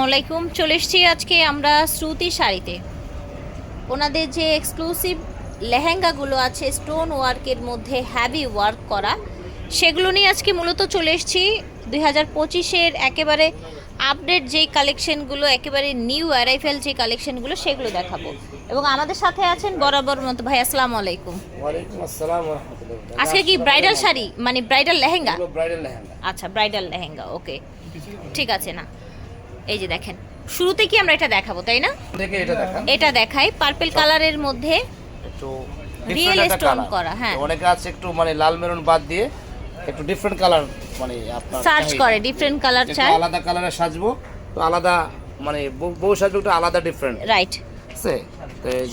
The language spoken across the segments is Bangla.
আসসালামু আলাইকুম চলে এসেছি আজকে আমরা শ্রুতি শাড়িতে। ওনাদের যে এক্সক্লুসিভ লেহেঙ্গাগুলো আছে স্টোন ওয়ার্কের মধ্যে হ্যাভি ওয়ার্ক করা সেগুলো নিয়ে আজকে মূলত চলে এসেছি। দুই হাজার পঁচিশের একেবারে আপডেট যেই কালেকশনগুলো একেবারে নিউ অ্যারাইভেল যে কালেকশনগুলো সেগুলো দেখাবো। এবং আমাদের সাথে আছেন বরাবর মতো ভাই আসসালামু আলাইকুম আজকে কি ব্রাইডাল শাড়ি? মানে ব্রাইডাল লেহেঙ্গা? ব্রাইডাল লেহেঙ্গা। আচ্ছা ব্রাইডাল লেহেঙ্গা ওকে ঠিক আছে না। এই যে দেখেন শুরুতে কি আমরা এটা দেখাবো তাই না? এটা দেখাই পার্পল কালারের মধ্যে stone colour। করা, হ্যাঁ। অনেকে আছে একটু মানে লাল মেরুন বাদ দিয়ে একটু ডিফারেন্ট কালার মানে আপনার সার্চ করে ডিফারেন্ট কালার চাই আলাদা কালারে সাজবো তো আলাদা মানে বউ- সাজবো একটু আলাদা ডিফারেন্ট রাইট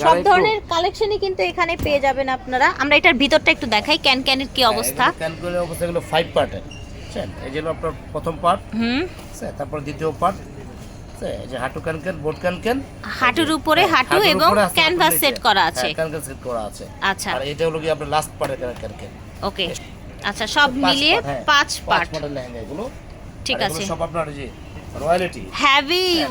সব ধরনের কালেকশনই কিন্তু এখানে পেয়ে যাবেন আপনারা। আমরা এটার ভিতরটা একটু দেখাই ক্যান ক্যানের কি হ্যাঁ, অবস্থা? ক্যান করে অবস্থা এগুলো ফাইভ পার্টের এই যেগুলো আপনার প্রথম পার্ট হুম। তারপর দ্বিতীয় পার্ট এই যে হাঁটু ক্যান ক্যান বোট ক্যান ক্যান হাঁটুর উপরে হাঁটু এবং ক্যানভাস সেট করা আছে। হ্যাঁ, ক্যানভাস সেট করা আছে। আচ্ছা। আর এটা হলো কি আপনার লাস্ট পার্টের ক্যান ক্যান ক্যান ওকে। আচ্ছা সব মিলিয়ে হ্যাঁ, পাঁচ পার্ট পার্টের লেহেঙ্গা এগুলো। ঠিক আছে। সব আপনার যে রয়্যালিটি হ্যাঁ,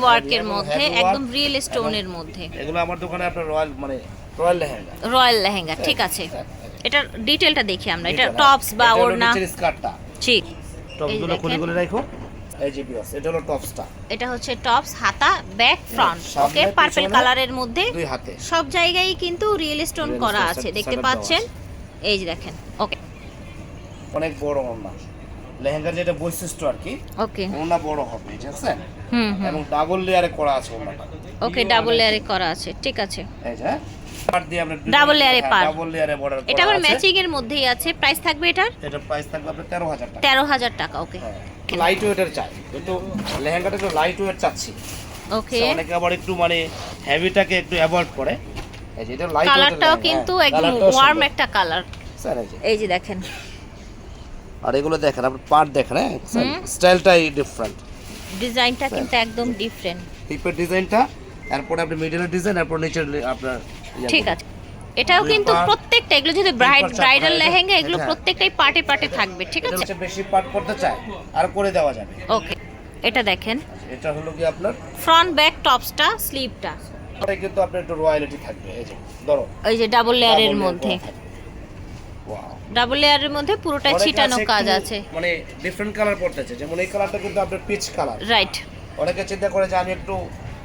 ওয়ার্কের মধ্যে একদম রিয়েল স্টোনের মধ্যে। এগুলো আমার দোকানে আপনার রয়্যাল মানে রয়্যাল লেহেঙ্গা। রয়্যাল লেহেঙ্গা ঠিক আছে। হ্যাঁ, এটার ডিটেলটা দেখি আমরা। এটা টপস বা ওড়না। নিচের স্কার্টটা ঠিক। টপগুলো খুলে খুলে রাখো। এটা হলো টপসটা এটা হচ্ছে টপস হাতা ব্যাক ফ্রন্ট ওকে পার্পল কালারের মধ্যে দুই হাতে। সব জায়গায় কিন্তু রিয়েল স্টোন করা আছে দেখতে পাচ্ছেন? এই যে দেখেন ওকে অনেক বড় ওড়না। লেহেঙ্গার যেটা বৈশিষ্ট্য আর কি ওকে ওড়না বড় হবে ঠিক আছে? হুম এবং ডাবল লেয়ারে করা আছে ওড়নাটা। ওকে ডাবল লেয়ারে করা আছে ঠিক আছে। এই যে দিয়ে আমরা ডাবল লেয়ারে বর্ডার এটা আবার ম্যাচিং এর মধ্যেই আছে প্রাইস থাকবে এটার? এটা প্রাইস থাকবে আপনার তেরো হাজার টাকা। তেরো হাজার টাকা ওকে লাইট ওয়েটের চাই। লেহেঙ্গাটা একটু লাইট ওয়েট চাচ্ছি। ওকে অনেকে আবার একটু মানে হেভিটাকে একটু অ্যাভয়েড করে। এই যে এটা লাইট কালারটাও কিন্তু একদম ওয়ার্ম একটা কালার স্যার এই যে। দেখেন। আর এগুলো দেখেন আপনি পার্ট দেখেন হ্যাঁ। স্টাইলটাই ডিফারেন্ট ডিজাইনটা কিন্তু একদম ডিফারেন্ট টিপের ডিজাইনটা তারপরে আপনি মিডলের ডিজাইন তারপর নিচের আপনার ঠিক আছে। এটাও কিন্তু প্রত্যেকটা এগুলো যদি ব্রাইড ব্রাইডাল লেহেঙ্গা এগুলো হ্যাঁ। প্রত্যেকটাই পার্টে পার্টে থাকবে ঠিক আছে? বেশি পার্ট করতে চাই আর করে দেওয়া যাবে। ওকে এটা দেখেন। এটা হলো কি আপনার? ফ্রন্ট ব্যাক টপসটা স্লিভটা। এটা কিন্তু আপনার একটু রয়্যালিটি থাকবে এই যে ধরো। এই যে ডাবল লেয়ারের মধ্যে। ডাবল লেয়ারের মধ্যে পুরোটা ছিটানো কাজ আছে। মানে ডিফারেন্ট কালার পড়তেছে যেমন এই কালারটা কিন্তু আপনার পিচ কালার রাইট অনেকে চিন্তা করে যে আমি একটু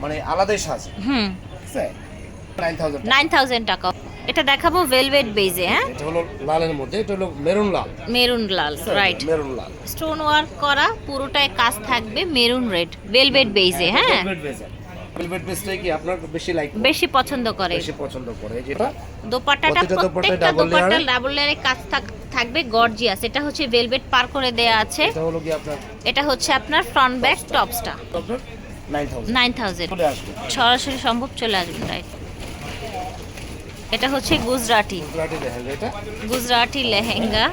মানে আলাদাই সাজ। হুম। স্যার 9000 টাকা। এটা দেখাবো ভেলভেট বেজে হ্যাঁ? এটা হলো লালের মধ্যে এটা হলো মেরুন লাল। মেরুন লাল রাইট মেরুন লাল। স্টোন ওয়ার্ক করা পুরোটাই কাজ থাকবে মেরুন রেড ভেলভেট বেজে হ্যাঁ? ভেলভেট বেজটাই কি আপনার বেশি লাইক বেশি পছন্দ করে। বেশি পছন্দ করে যেটা? দোপাট্টাটা প্রত্যেকটা দোপাট্টা ডাবল লেয়ারে কাজ থাকবে গর্জিয়াস এটা হচ্ছে ভেলভেট পার করে দেয়া আছে। এটা হলো কি আপনার? এটা হচ্ছে আপনার ফ্রন্ট ব্যাক টপসটা 9000 9000 সরাসরি সম্ভব চলে আসবেন রাইট এটা হচ্ছে গুজরাটি। গুজরাটি লেহেঙ্গা এটা? গুজরাটি লেহেঙ্গা।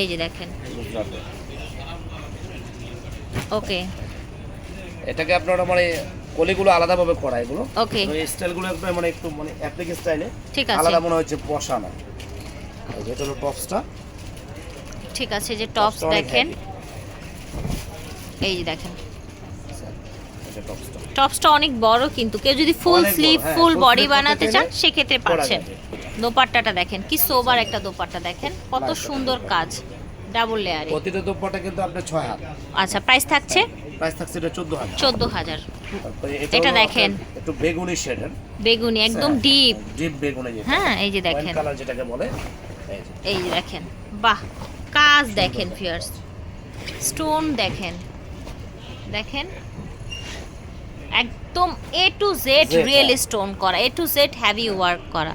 এই যে দেখেন। গুজরাটি। ওকে। এটাকে আপনারা মানে কলিগুলো আলাদাভাবে করা এগুলো। ওকে। এই স্টাইলগুলো একটু মানে একটু মানে অ্যাপ্লিক স্টাইলে ঠিক আছে। আলাদা মনে হচ্ছে বসানো এই যে এটা হলো টপসটা। ঠিক আছে যে টপস দেখেন। এই যে দেখেন। টপসটা অনেক বড় কিন্তু কেউ যদি ফুল স্লিভ হ্যাঁ, ফুল বডি বানাতে চান সেক্ষেত্রে পাচ্ছেন। দোপাট্টাটা দেখেন কি সোবার একটা দোপাট্টা দেখেন কত সুন্দর কাজ ডাবল লেয়ারে প্রতিটা দোপাটা কিন্তু আপনার ছয় হাত। আচ্ছা প্রাইস থাকছে? প্রাইস থাকছে এটা চোদ্দ হাজার। চোদ্দ হাজার। তারপরে এটা দেখেন। একটু বেগুনি শেডের বেগুনি একদম ডিপ ডিপ বেগুনি যেটা হ্যাঁ এই যে দেখেন। কালার যেটাকে বলে এই যে। দেখেন বাহ কাজ দেখেন ফিয়ার্স স্টোন দেখেন দেখেন। একদম A to Z real. Stone করা A to Z heavy work করা।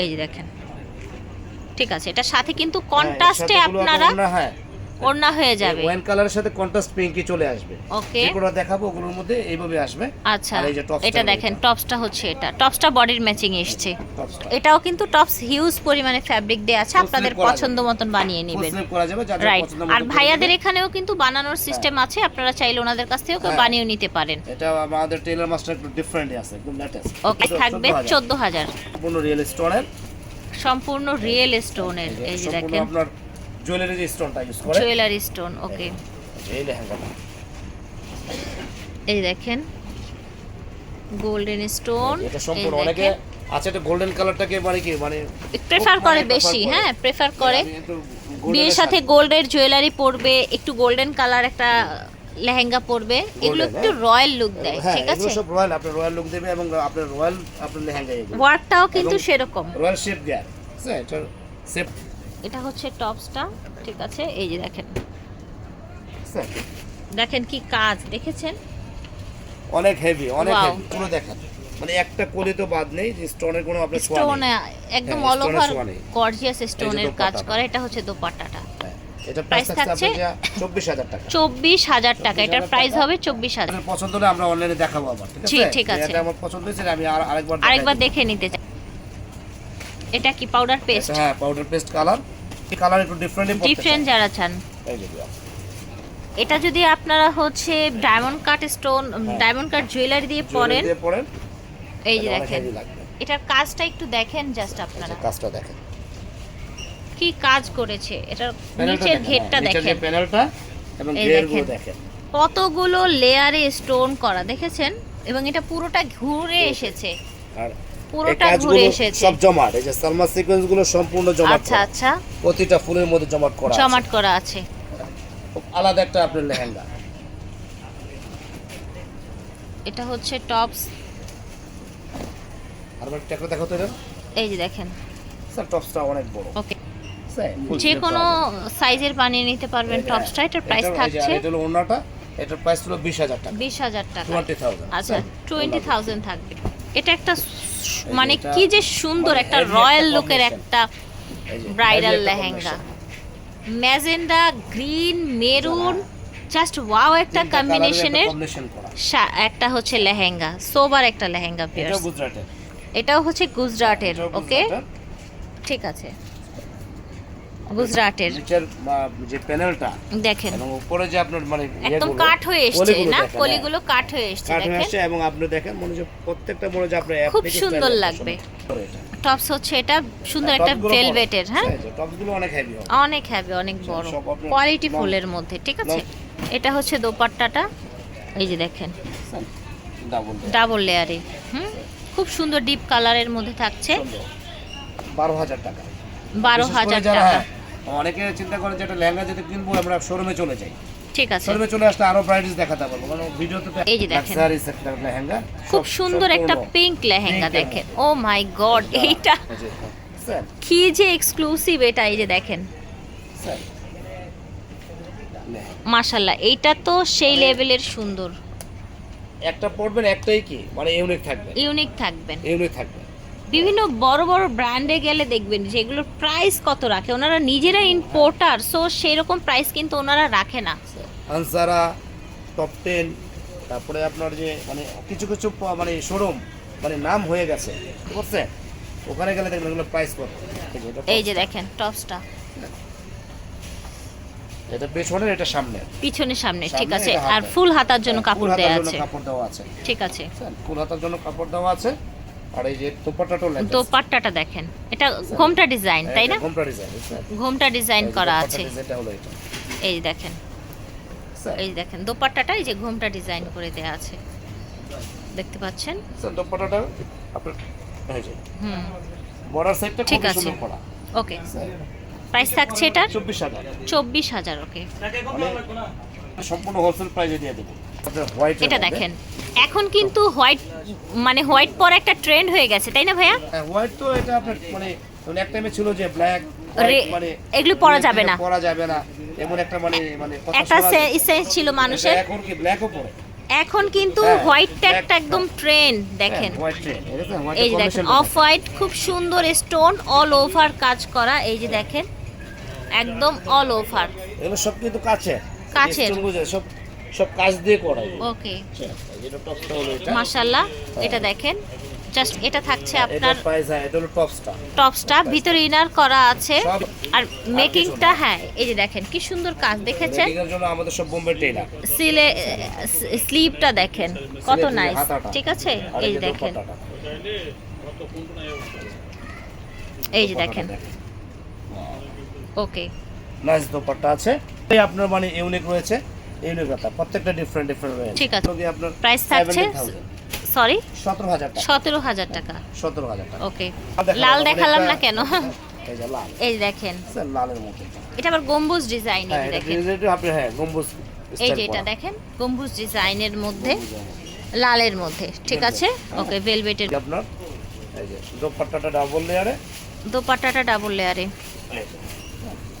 এই যে দেখেন। ঠিক আছে এটা সাথে কিন্তু কন্ট্রাস্টে আপনারা হ্যাঁ। ওড়না হয়ে যাবে। ওয়াইন কালারের সাথে কন্ট্রাস্ট পিঙ্কি চলে আসবে। ওকে যেগুলো দেখাবো ওগুলোর মধ্যে এইভাবে আসবে। আচ্ছা এই যে টপসটা এটা দেখেন টপসটা হচ্ছে এটা। টপসটা বডির ম্যাচিং এসছে। এটাও কিন্তু টপস হিউজ পরিমাণে ফ্যাব্রিক দেওয়া আছে আপনাদের পছন্দ মতন বানিয়ে নেবেন। ফুল করা যাবে যার যার রাইট আর ভাইয়াদের এখানেও কিন্তু বানানোর সিস্টেম আছে আপনারা চাইলে ওনাদের কাছ থেকেও কেউ হ্যাঁ। বানিয়ে নিতে পারেন। এটা আমাদের টেলার মাস্টার একটু ডিফারেন্ট আছে একদম লেটেস্ট ওকে থাকবে চোদ্দ হাজার। সম্পূর্ণ রিয়েল স্টোনের সম্পূর্ণ রিয়েল স্টোনের এই যে দেখেন। আপনার জুয়েলারি স্টোনটা ইউজ করে। জুয়েলারি স্টোন ওকে এই লেহেঙ্গাটা এই দেখেন গোল্ডেন স্টোন এটা সম্পূর্ণ অনেকে আছে এটা গোল্ডেন কালারটাকে মানে কি মানে প্রেফার করে মানে বেশি হ্যাঁ প্রেফার করে। বিয়ের সাথে গোল্ডের জুয়েলারি পরবে একটু গোল্ডেন কালার একটা লেহেঙ্গা পরবে এগুলো একটু। রয়্যাল লুক দেয় হ্যাঁ ঠিক এগুলো আছে? সব রয়্যাল আপনার রয়্যাল লুক দেবে এবং আপনার রয়্যাল আপনার লেহেঙ্গা এগুলো। ওয়ার্কটাও কিন্তু সেরকম। রয়্যাল শেপ দেয়া হ্যাঁ এটা শেপ এটা হচ্ছে টপসটা ঠিক আছে? এই যে দেখেন। দেখেন কি কাজ দেখেছেন? অনেক হেভি অনেক হেভি পুরো দেখেন। মানে একটা কলি তো বাদ নেই যে স্টোনের কোনো আপনার ছোঁয়া স্টোন একদম অল ওভার গর্জিয়াস স্টোনের কাজ করে এটা হচ্ছে দোপাট্টাটা। হ্যাঁ, এটা প্রাইস থাকছে থাকছে? আপনার চব্বিশ হাজার টাকা। চব্বিশ হাজার টাকা। এটার প্রাইস হবে চব্বিশ হাজার। আপনার পছন্দ হলে আমরা অনলাইনে দেখাবো আবার ঠিক আছে? ঠিক আছে। এটা আমার পছন্দ হয়েছে আমি আর আরেকবার আরেকবার দেখে নিতে চাই। এটা কি পাউডার পেস্ট হ্যাঁ পাউডার পেস্ট কালার কালার একটু ডিফারেন্টলি ডিফারেন্ট যারা চান। এটা যদি আপনারা হচ্ছে diamond cut stone diamond cut jewellery দিয়ে পরেন। এই যে দেখেন। এটার কাজটা একটু দেখেন জাস্ট আপনারা। কাজটা দেখেন। কি কাজ করেছে? এটার নিচের ঘেরটা হ্যাঁ, নিচের দেখেন। প্যানেলটা এবং ঘেরগুলো। দেখেন। কতগুলো লেয়ারে স্টোন করা দেখেছেন? এবং এটা পুরোটা ঘুরে এসেছে। আর পুরোটা ঘুরে এসেছে। সব জমাট এই যে সালমা সিকোয়েন্সগুলো সম্পূর্ণ জমাট আচ্ছা আচ্ছা। প্রতিটা ফুলের মধ্যে জমাট করা আছে। জমাট করা আছে। আলাদা একটা আপনার লেহেঙ্গা। এটা হচ্ছে টপস। আর একটা দেখো তো এটা। এই যে দেখেন। স্যার টপসটা অনেক বড়। ওকে। যে কোনো সাইজের বানিয়ে নিতে পারবেন টপসটা। এটার প্রাইস থাকছে এটা হলো ওড়নাটা। এটার প্রাইস হলো বিশ হাজার টাকা। বিশ হাজার টাকা। টোয়েন্টি থাউজেন্ড আচ্ছা টোয়েন্টি থাউজেন্ড থাকবে। এটা একটা মানে কি যে সুন্দর মানে একটা রয়্যাল লুকের একটা bridal lehenga. Magenta green maroon just wow একটা কম্বিনেশনের কম্বিনেশন একটা হচ্ছে লেহেঙ্গা। সোবার একটা লেহেঙ্গা এটা এটাও হচ্ছে গুজরাটের ওকে ঠিক আছে। গুজরাটের। নিচের যে প্যানেলটা দেখেন। এবং উপরে যে আপনার মানে একদম কাঠ হয়ে এসছে না? হ্যাঁ। কলিগুলো কাঠ হয়ে এসছে কাঠ হয়ে এবং আপনি দেখেন মনে হচ্ছে প্রত্যেকটা মনে হচ্ছে আপনার খুব সুন্দর লাগবে। টপস হচ্ছে এটা সুন্দর একটা টপগুলো ভেলভেটের হ্যাঁ? টপসগুলো অনেক হেভি অনেক হ্যাভি অনেক বড়। কোয়ালিটি ফুলের মধ্যে ঠিক আছে? এটা হচ্ছে দোপাট্টাটা। এই যে দেখেন। ডাবল লেয়ারে হুম? খুব সুন্দর ডিপ কালারের মধ্যে থাকছে। বারো হাজার টাকা। বারো হাজার টাকা। হ্যাঁ, অনেকে চিন্তা করে যে একটা লেহেঙ্গা যদি কিনবো আমরা শোরুমে চলে যাই। ঠিক আছে। শোরুমে চলে আসলে আরও ব্রাইটিস দেখাতে পারব কারণ ভিডিওতে তো এই যে দেখেন। একটা লেহেঙ্গা খুব সুন্দর একটা পিঙ্ক লেহেঙ্গা দেখেন। ও মাই গড এইটা। স্যার, কি যে এক্সক্লুসিভ এটা এই যে দেখেন। মাশাল্লাহ এইটা তো সেই মানে- লেভেলের সুন্দর। একটা পড়বেন একটাই কি? মানে ইউনিক থাকবে। ইউনিক থাকবেন। ইউনিক থাকবে। বিভিন্ন বড় বড় ব্র্যান্ডে গেলে দেখবেন যেগুলোর প্রাইস কত রাখে? ওনারা নিজেরা ইম্পোর্টার সো সেই রকম প্রাইস কিন্তু ওনারা রাখে না। আনসারা টপ টেন তারপরে আপনার যে মানে কিছু কিছু মানে শোরুম মানে নাম হয়ে গেছে বুঝছে ওখানে গেলে দেখবেন এগুলো প্রাইস কত। এই যে দেখেন টপসটা এটা পেছনের এটা সামনে পিছনে সামনে ঠিক আছে। আর ফুল হাতার জন্য ফুল কাপড় দেওয়া আছে। কাপড় দেওয়া আছে। ঠিক আছে। ফুল হাতার জন্য কাপড় দেওয়া আছে। আর এই যে দোপাট্টাটাও লেখা তো দেখেন। এটা ঘোমটা ডিজাইন তাই না? ঘোমটা ডিজাইন ঘোমটা ডিজাইন করা আছে। এটা এই দেখেন। এই দেখেন দোপাট্টাটা এই যে ঘোমটা ডিজাইন করে দেওয়া আছে। দেখতে পাচ্ছেন? দোপাট্টাটা আপনার হুম। বর্ডার সাইডটা ঠিক আছে। ওকে। প্রাইস থাকছে এটার চব্বিশ হাজার। চব্বিশ হাজার ওকে। সম্পূর্ণ হোলসেল প্রাইসে দিয়ে দেবো। এটা দেখেন। এখন কিন্তু হোয়াইট মানে হোয়াইট পর একটা ট্রেন্ড হয়ে গেছে তাই না ভাইয়া? হ্যাঁ হোয়াইট তো এটা আপনার মানে মানে এক টাইমে ছিল যে ব্ল্যাক মানে এগুলো পরা যাবে না। পরা যাবে না। এমন একটা মানে মানে একটা সেন্স ছিল মানুষের। এখন কি ব্ল্যাকও পরে? এখন কিন্তু হ্যাঁ, হোয়াইট ট্যাগটা একদম ট্রেন্ড দেখেন। হোয়াইট ট্রেন এই যে দেখেন অফ হোয়াইট খুব সুন্দর স্টোন অল ওভার কাজ করা এই যে দেখেন একদম অল ওভার। এগুলো সব কিন্তু কাছে কাচের। সব সব কাজ দিয়ে করা এগুলো। ওকে যেটা টপসটা হলো এটা। মাশাল্লাহ এটা দেখেন। জাস্ট এটা থাকছে এটা আপনার প্রাইস হ্যাঁ এটা হলো টপসটা টপসটা ভিতরে ইনার করা আছে। আর মেকিংটা হ্যাঁ এই যে দেখেন কি সুন্দর কাজ দেখেছেন? এটার জন্য আমাদের সব বোম্বে টেইলার সিলে স্লিপটা দেখেন কত নাইস ঠিক আছে? এই যে দেখেন। এই যে দেখেন। ওকে। নাইস দোপাট্টা আছে। আপনার মানে ইউনিক রয়েছে। কথা প্রত্যেকটা ডিফারেন্ট ডিফারেন্ট ঠিক আছে। আপনার প্রাইস থাকছে সরি সতেরো হাজার টাকা। সতেরো হাজার টাকা। সতেরো হাজার টাকা। ওকে লাল দেখালাম না কেন? এই এই দেখেন। স্যার, লালের মধ্যে এটা আবার গম্বুজ ডিজাইন হ্যাঁ এই দেখেন। আপনি হ্যাঁ গম্বুজ এই যে এটা দেখেন গম্বুজ ডিজাইনের মধ্যে হ্যাঁ। লালের মধ্যে। ঠিক আছে? হ্যাঁ। ওকে ভেলভেটের আপনার এই যে দোপাট্টাটা ডাবল লেয়ারে দোপাট্টাটা ডাবল লেয়ারে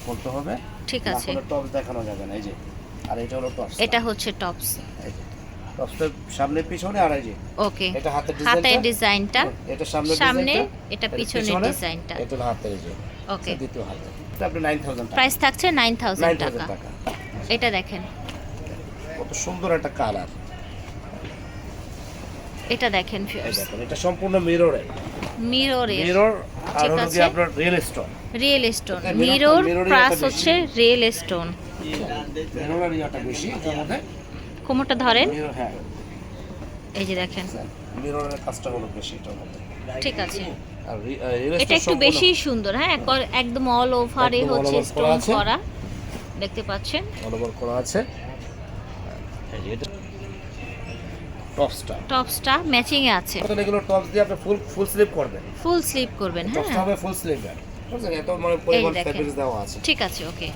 করতে হবে। ঠিক আছে। টপ দেখানো যাবে না এই যে। আর এটা হলো টপ এটা হচ্ছে টপস টপসের সামনে পিছনে আর এই যে ওকে। এটা হাতের হাতের ডিজাইনটা ডিজাইনটা এটা সামনে সামনে, এটা পিছনে, ডিজাইনটা। এটা হাতের এই যে ওকে। দ্বিতীয় হাতে এটা আপনি 9000 টাকা। প্রাইস থাকছে নাইন থাউজেন্ড 9000 টাকা। এটা দেখেন। কত সুন্দর একটা কালার এটা দেখেন এটা সম্পূর্ণ মিররে মিররের মিরর আর হলো কি আপনার real stone real stone mirror plus হচ্ছে রিয়েল স্টোন কোমরটা ধরেন। হ্যাঁ। এই যে দেখেন। মিররের কাজটা হলো বেশি এটার মধ্যে। ঠিক আছে। এটা একটু বেশি সুন্দর হ্যাঁ এক- একদম অল ওভারে all হচ্ছে স্টোন করা দেখতে পাচ্ছেন? All over করা আছে। টপসটা। টপসটা ম্যাচিং এ আছে। এগুলো টপস দিয়ে আপনি ফুল ফুল স্লিপ করবেন। ফুল স্লিপ করবেন টপসটা হ্যাঁ। হবে ফুল স্লিপ এত মানে পরিমাণ দেখেন। দেওয়া আছে। ঠিক আছে ওকে।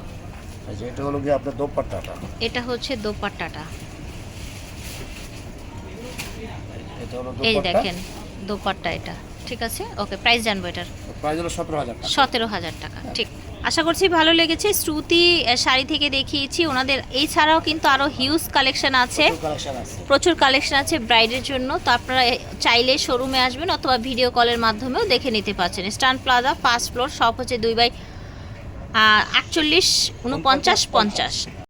এটা হলো কি আপনার দোপাট্টাটা। এটা হচ্ছে দোপাট্টাটা। এই দেখেন দোপাট্টা এটা। ঠিক আছে? ওকে প্রাইস জানব এটার। প্রাইস হলো সতেরো হাজার টাকা। সতেরো হাজার টাকা ঠিক। আশা করছি ভালো লেগেছে। শ্রুতি শাড়ি থেকে দেখিয়েছি। ওনাদের এছাড়াও কিন্তু আরও হিউজ কালেকশন আছে। প্রচুর কালেকশন আছে। ব্রাইডের জন্য। তো আপনারা চাইলে শোরুমে আসবেন অথবা ভিডিও কলের মাধ্যমেও দেখে নিতে পারছেন। স্টান প্লাজা ফার্স্ট ফ্লোর সব হচ্ছে দুই বাই আটচল্লিশ উনপঞ্চাশ পঞ্চাশ।